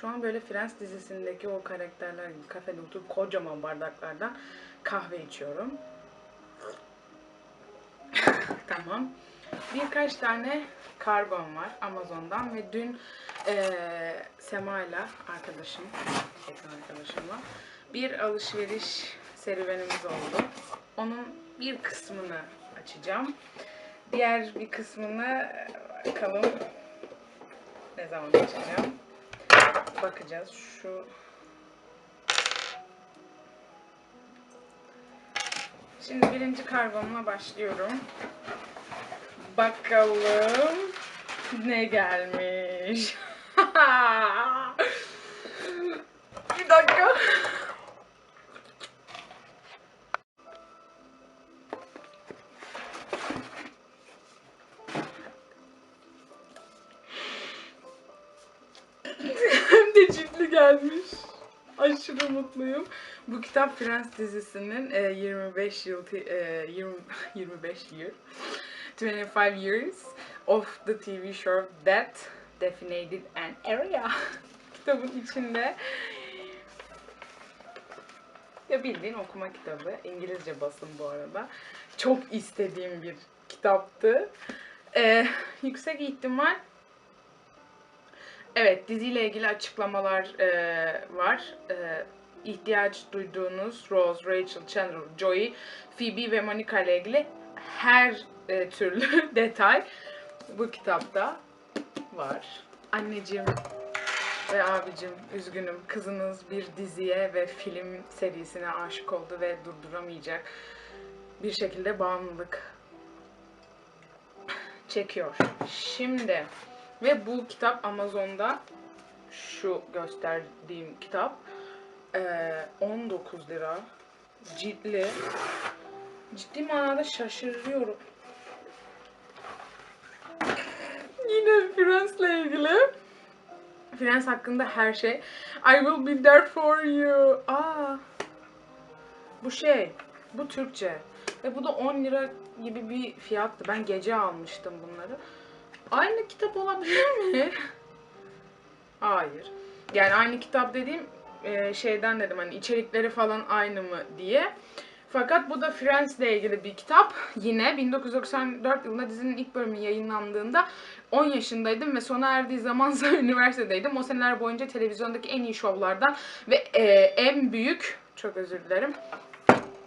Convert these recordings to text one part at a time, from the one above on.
Şu an böyle Friends dizisindeki o karakterler gibi kafede oturup kocaman bardaklardan kahve içiyorum. tamam. Birkaç tane kargom var Amazon'dan ve dün eee Sema'yla arkadaşım, yakın arkadaşımla bir alışveriş serüvenimiz oldu. Onun bir kısmını açacağım. Diğer bir kısmını e, bakalım ne zaman açacağım. Bakacağız. Şu Şimdi birinci kargomla başlıyorum. Bakalım ne gelmiş. bir dakika. Gelmiş. Aşırı mutluyum. Bu kitap Prens dizisinin e, 25 yıl ti- e, 20 25 year 25 years of the TV show that definited an area. Kitabın içinde ya bildiğin okuma kitabı. İngilizce basın bu arada. Çok istediğim bir kitaptı. E, yüksek ihtimal Evet, diziyle ilgili açıklamalar e, var. E, ihtiyaç duyduğunuz Rose, Rachel, Chandler, Joey, Phoebe ve Monica ile ilgili her e, türlü detay bu kitapta var. Anneciğim ve abicim üzgünüm. Kızınız bir diziye ve film serisine aşık oldu ve durduramayacak bir şekilde bağımlılık çekiyor. Şimdi ve bu kitap Amazon'da şu gösterdiğim kitap eee, 19 lira ciltli. Ciddi manada şaşırıyorum. Yine Friends'le ilgili. Friends hakkında her şey. I will be there for you. Aa. Bu şey. Bu Türkçe. Ve bu da 10 lira gibi bir fiyattı. Ben gece almıştım bunları. Aynı kitap olabilir mi? Hayır. Yani aynı kitap dediğim e, şeyden dedim hani içerikleri falan aynı mı diye. Fakat bu da Friends ile ilgili bir kitap. Yine 1994 yılında dizinin ilk bölümü yayınlandığında 10 yaşındaydım ve sona erdiği zamansa üniversitedeydim. O seneler boyunca televizyondaki en iyi şovlardan ve e, en büyük, çok özür dilerim,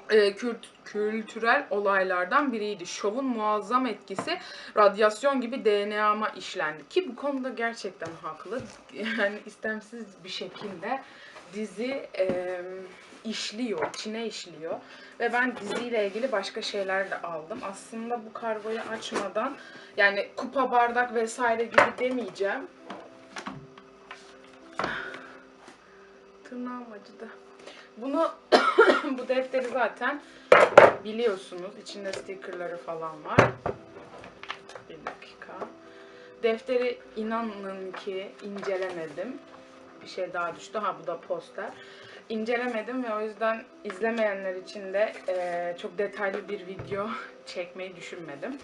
e, kült- kültürel olaylardan biriydi. Şovun muazzam etkisi radyasyon gibi DNA'ma işlendi. Ki bu konuda gerçekten haklı. Yani istemsiz bir şekilde dizi e, işliyor, içine işliyor. Ve ben diziyle ilgili başka şeyler de aldım. Aslında bu kargoyu açmadan yani kupa bardak vesaire gibi demeyeceğim. Tırnağım acıdı. Bunu bu defteri zaten biliyorsunuz. İçinde stickerları falan var. Bir dakika. Defteri inanın ki incelemedim. Bir şey daha düştü. Ha bu da poster. İncelemedim ve o yüzden izlemeyenler için de eee, çok detaylı bir video çekmeyi düşünmedim.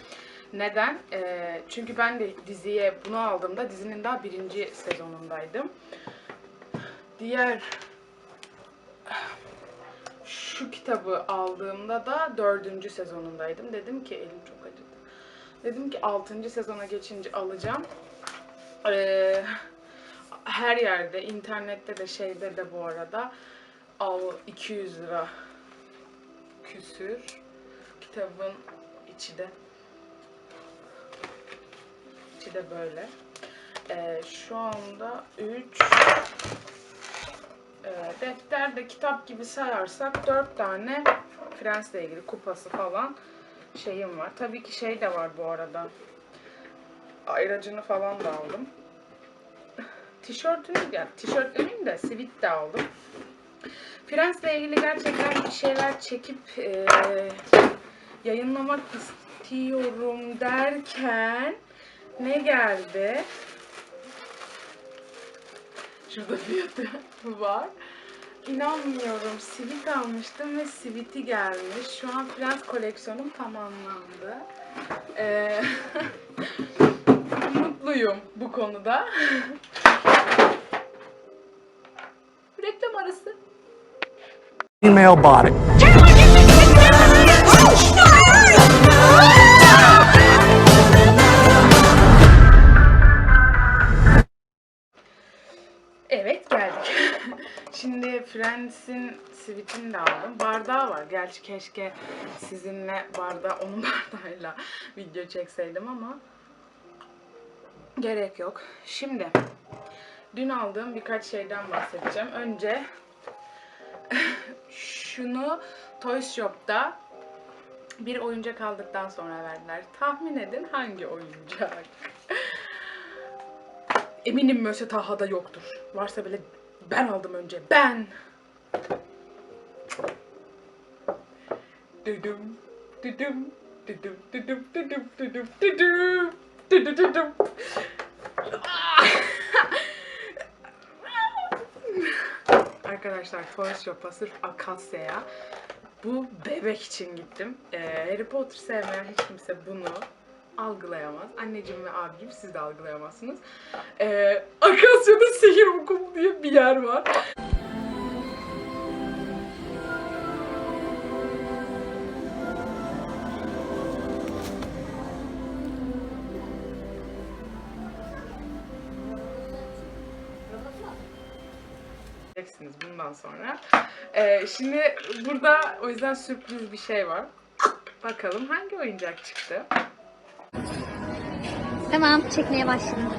Neden? Eee, çünkü ben de diziye bunu aldığımda dizinin daha birinci sezonundaydım. Diğer şu kitabı aldığımda da dördüncü sezonundaydım. Dedim ki elim çok acıdı. Dedim ki altıncı sezona geçince alacağım. Ee, her yerde, internette de şeyde de bu arada al 200 lira küsür. Kitabın içi de içi de böyle. Ee, şu anda 3 ee, defterde kitap gibi sayarsak dört tane Friends'le ilgili kupası falan şeyim var. Tabii ki şey de var bu arada. Ayracını falan da aldım. Tişörtünü, yani tişört demeyeyim de sivit de aldım. Friends'le ilgili gerçekten bir şeyler çekip e, yayınlamak istiyorum derken ne geldi? şurada fiyatı var. İnanmıyorum sivit almıştım ve siviti gelmiş. Şu an prens koleksiyonum tamamlandı. Ee, mutluyum bu konuda. Reklam arası. Female body. Friends'in sweet'ini de aldım. Bardağı var. Gerçi keşke sizinle bardağı, onun bardağıyla video çekseydim ama gerek yok. Şimdi dün aldığım birkaç şeyden bahsedeceğim. Önce şunu Toys Shop'ta bir oyuncak aldıktan sonra verdiler. Tahmin edin hangi oyuncak? Eminim Möse Taha'da yoktur. Varsa bile ben aldım önce. Ben! Arkadaşlar Toys Shop'a sırf Akasya'ya bu bebek için gittim. Ee, Harry Potter sevmeyen hiç kimse bunu algılayamaz. Anneciğim ve abicim siz de algılayamazsınız. Ee, Akasya'da sihir okulu diye bir yer var. Göreceksiniz bundan sonra. Ee, şimdi burada o yüzden sürpriz bir şey var. Bakalım hangi oyuncak çıktı? Tamam, çekmeye başladım.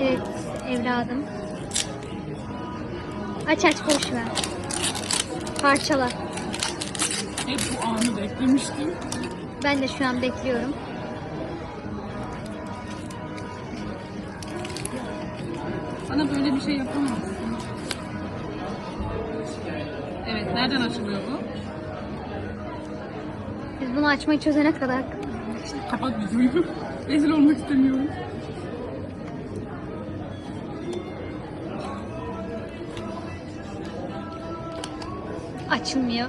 Evet, evladım. Aç aç boş ver. Parçala. Hep bu anı beklemiştim. Ben de şu an bekliyorum. Bana böyle bir şey yapamazsın. Evet, nereden açılıyor bu? Biz bunu açmayı çözene kadar Kapat videoyu. Rezil olmak istemiyorum. açılmıyor.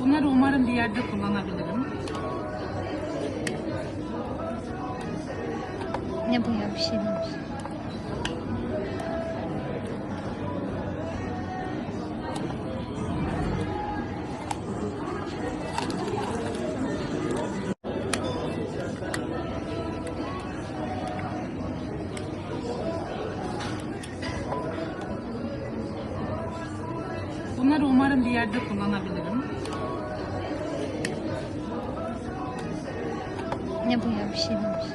Bunları umarım bir yerde kullanabilirim. Ne bu ya bir şey demiş. Ne bu ya bir şey demiş.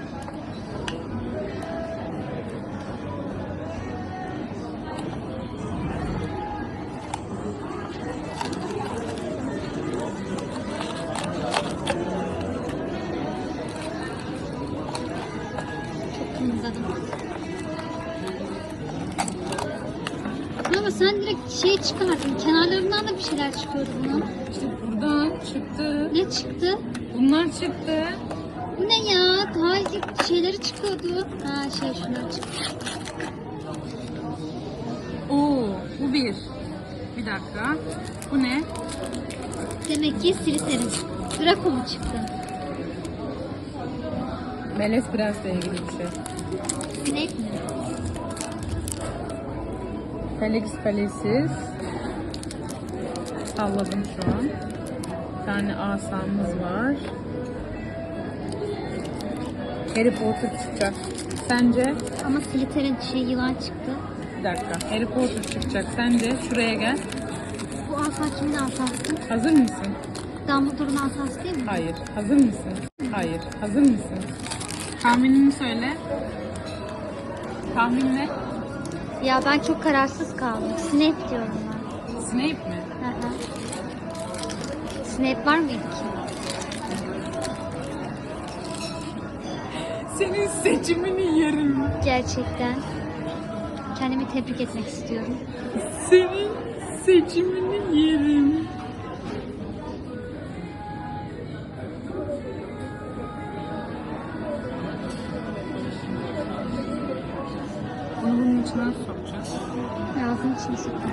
Ama sen direkt şey çıkardın. Kenarlarından da bir şeyler çıkıyordu bunun. İşte buradan çıktı. Ne çıktı? Bunlar çıktı. İlk şeyleri çıkıyordu. Ha şey şunlar çıktı. Oo, bu bir. Bir dakika. Bu ne? Demek ki Slytherin. Draco mu çıktı? Melez Prens'le ilgili bir şey. Snape mi? Felix Felicis. Salladım şu an. Bir tane asamız var. Harry Potter çıkacak. Sence? Ama Slytherin şey yılan çıktı. Bir dakika. Harry Potter çıkacak. Sence? Şuraya gel. Bu asa kimin asası? Hazır mısın? Dumbledore'un asası değil mi? Hayır. Hazır mısın? Hayır. Hazır mısın? Tahminini söyle. Tahmin ne? Ya ben çok kararsız kaldım. Snape diyorum ben. Snape mi? Hı hı. Snape var mıydı ki? Senin seçimini yerim. Gerçekten. Kendimi tebrik etmek istiyorum. Senin seçimini yerim. Bunu bunun içine nasıl sokacağız? Ağzının içine sokma.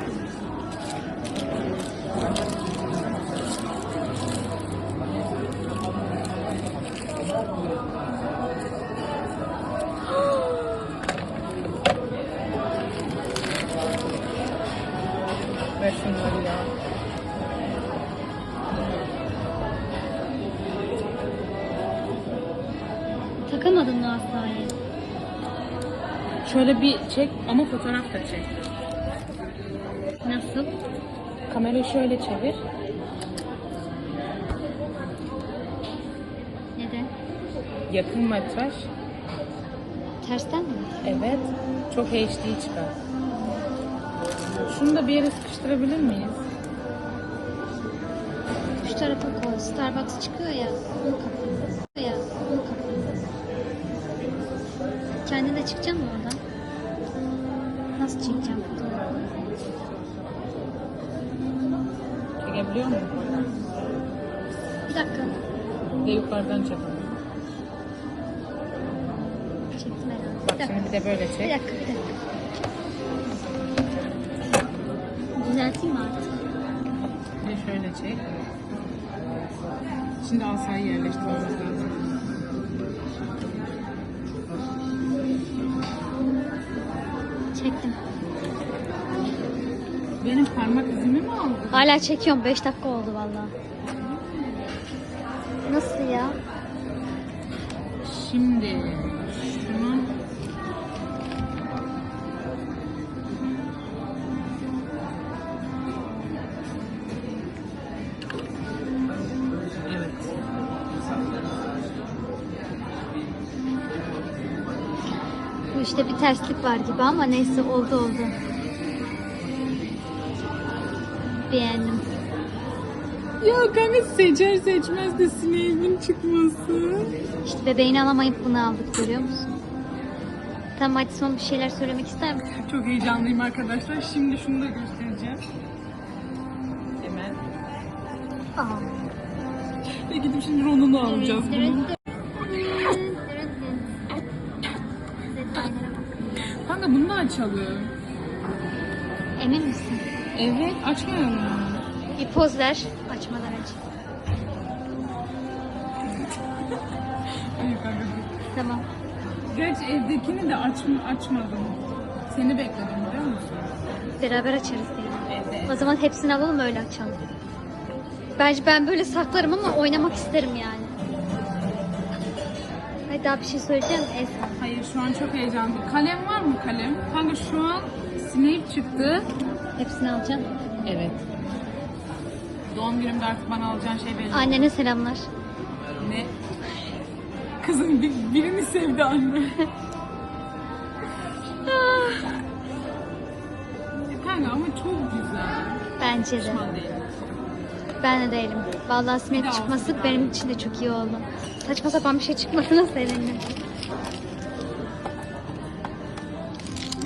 Şöyle bir çek ama fotoğraf da çek. Nasıl? Kamerayı şöyle çevir. Neden? Yakın metraj. Tersten mi? Evet. Çok HD çıkar. Şunu da bir yere sıkıştırabilir miyiz? Şu tarafa koy. Starbucks çıkıyor ya. Onu kapat. Nasıl çekeceğim? Çekebiliyor musun? Bir dakika. Bir de yukarıdan çekelim. Çektim herhalde. Bak Bir şimdi bir de böyle Bir çek. dakika. Bir dakika. Düzelteyim mi artık? Bir de şöyle çek. Şimdi asayı yerleştirmemiz lazım. Benim parmak izimi mi aldın? Hala çekiyorum. 5 dakika oldu vallahi. Nasıl ya? Şimdi şunun Evet. Bu işte bir terslik var gibi ama neyse oldu oldu. Beğendim. Ya kanka seçer seçmez de sineğimin çıkması. İşte bebeğini alamayıp bunu aldık görüyor musun? Tamam hadi son bir şeyler söylemek ister misin? Çok heyecanlıyım arkadaşlar. Şimdi şunu da göstereceğim. Hemen. Aa. Ve gidip şimdi Ron'unu alacağız bunun. Kanka bunu da açalım. Emin misin? Evet açmayalım mı? Bir poz ver açmadan kanka. Tamam. Gerçi evdekini de aç, açmadım. Seni bekledim biliyor musun? Beraber açarız diye. Evet. O zaman hepsini alalım öyle açalım. Bence ben böyle saklarım ama oynamak isterim yani. Hayır daha bir şey söyleyeceğim Esra. Hayır şu an çok heyecanlıyım. Kalem var mı kalem? Kanka şu an Snape çıktı. Hepsini alacağım. Evet. Doğum günümde artık bana alacağın şey belli. Annene selamlar. Ne? Kızım bir, birini sevdi anne. Kanka ama çok güzel. Bence de. Pişman değilim. Ben de değilim. Vallahi Bir Smith daha çıkması olsun. benim için de çok iyi oldu. Saçma sapan bir şey çıkmasına sevindim.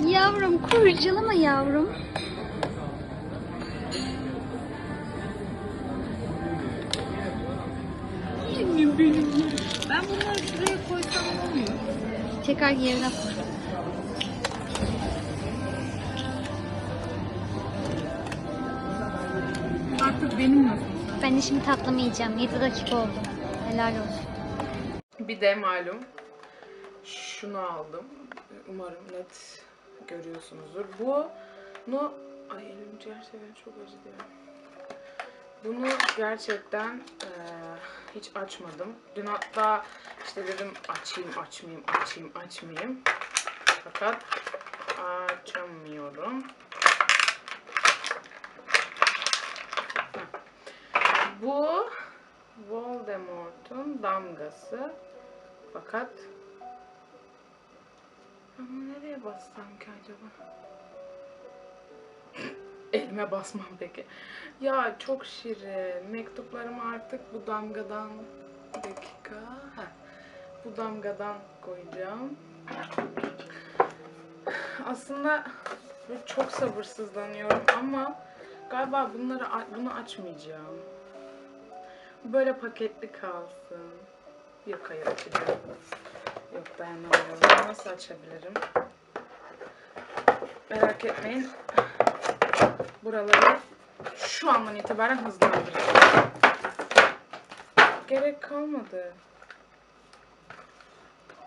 Yavrum kurcalama yavrum. Benim. Ben bunları şuraya koysam ne oluyor? Tekrar yerine koy. Artık benim nasıl? Ben de şimdi tatlımı yiyeceğim. 7 dakika oldu. Helal olsun. Bir de malum şunu aldım. Umarım net görüyorsunuzdur. Bunu ay elim gerçekten çok acı diyor. Bunu gerçekten eee, hiç açmadım. Dün hatta işte dedim açayım açmayayım açayım açmayayım. Fakat açamıyorum. Bu Voldemort'un damgası. Fakat ama nereye bassam ki acaba? Elime basmam peki. Ya çok şirin. Mektuplarımı artık bu damgadan bir dakika. Heh. Bu damgadan koyacağım. Aslında çok sabırsızlanıyorum ama Galiba bunları bunu açmayacağım. Böyle paketli kalsın. Yok hayır açacağım. Yok dayanamıyorum. Nasıl açabilirim? Merak etmeyin. Buraları şu andan itibaren hızlandıracağım. Gerek kalmadı.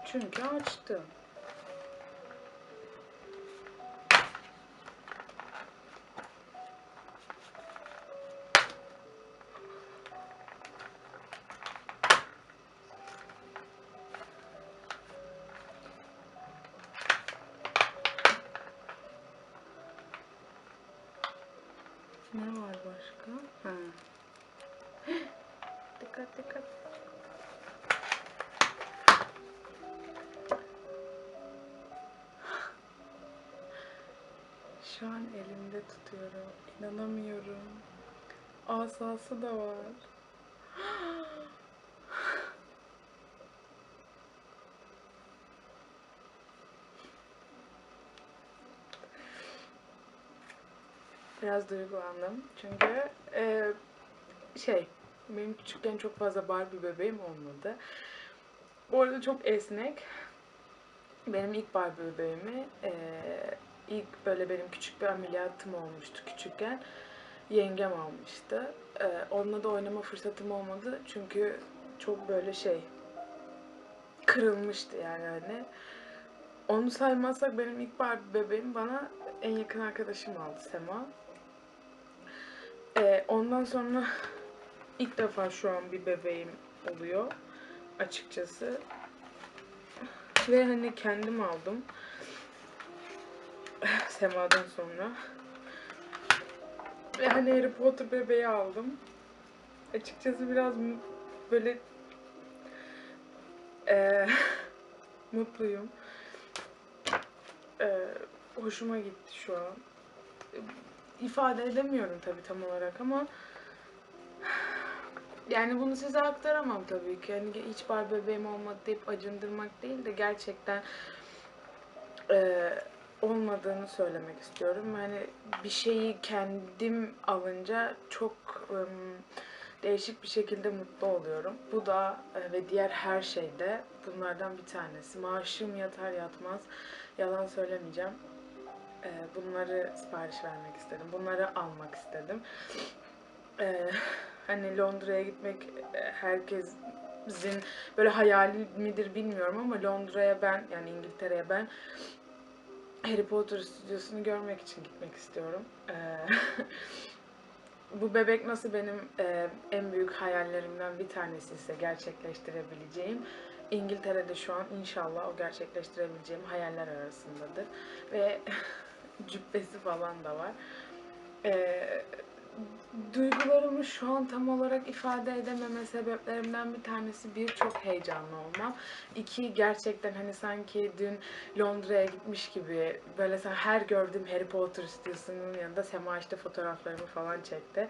Çünkü açtım. Şu an elimde tutuyorum. İnanamıyorum. Asası da var. Biraz duygulandım. Çünkü e, şey, benim küçükken çok fazla Barbie bebeğim olmadı. Bu arada çok esnek. Benim ilk Barbie bebeğimi e, ilk böyle benim küçük bir ameliyatım olmuştu küçükken. Yengem almıştı. E, onunla da oynama fırsatım olmadı. Çünkü çok böyle şey kırılmıştı yani hani. Onu saymazsak benim ilk Barbie bebeğim bana en yakın arkadaşım aldı Sema. Ee, ondan sonra ilk defa şu an bir bebeğim oluyor açıkçası. Ve hani kendim aldım. Sema'dan sonra. Ve hani Harry Potter bebeği aldım. Açıkçası biraz böyle eee, mutluyum. Eee, hoşuma gitti şu an. İfade edemiyorum tabii tam olarak ama yani bunu size aktaramam tabii ki. Yani hiç bar bebeğim olmadı deyip acındırmak değil de gerçekten eee, olmadığını söylemek istiyorum. Yani bir şeyi kendim alınca çok ım, değişik bir şekilde mutlu oluyorum. Bu da e, ve diğer her şeyde bunlardan bir tanesi. Maaşım yatar yatmaz. Yalan söylemeyeceğim. E, bunları sipariş vermek istedim. Bunları almak istedim. E, hani Londra'ya gitmek e, herkesin böyle hayali midir bilmiyorum ama Londra'ya ben yani İngiltere'ye ben Harry Potter stüdyosunu görmek için gitmek istiyorum. E, bu bebek nasıl benim e, en büyük hayallerimden bir tanesi ise gerçekleştirebileceğim. İngiltere'de şu an inşallah o gerçekleştirebileceğim hayaller arasındadır. Ve cübbesi falan da var. E, duygularımı şu an tam olarak ifade edememe sebeplerimden bir tanesi bir çok heyecanlı olmam. İki gerçekten hani sanki dün Londra'ya gitmiş gibi böyle sen her gördüğüm Harry Potter stüdyosunun yanında Sema işte fotoğraflarımı falan çekti.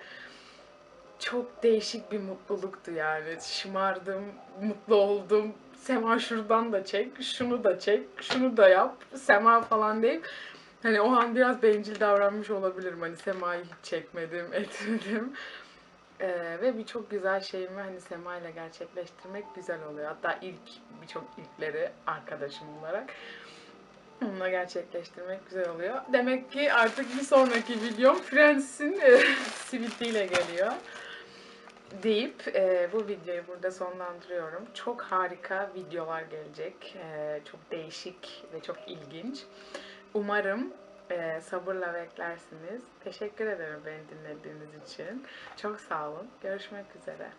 Çok değişik bir mutluluktu yani. Şımardım, mutlu oldum. Sema şuradan da çek, şunu da çek, şunu da yap. Sema falan deyip Hani o an biraz bencil davranmış olabilirim. Hani Sema'yı hiç çekmedim, etmedim. Ee, ve birçok güzel şeyimi hani Sema ile gerçekleştirmek güzel oluyor. Hatta ilk birçok ilkleri arkadaşım olarak onunla gerçekleştirmek güzel oluyor. Demek ki artık bir sonraki videom Friends'in e, sweetiyle geliyor deyip e, bu videoyu burada sonlandırıyorum. Çok harika videolar gelecek. E, çok değişik ve çok ilginç. Umarım e, sabırla beklersiniz. Teşekkür ederim beni dinlediğiniz için. Çok sağ olun. Görüşmek üzere.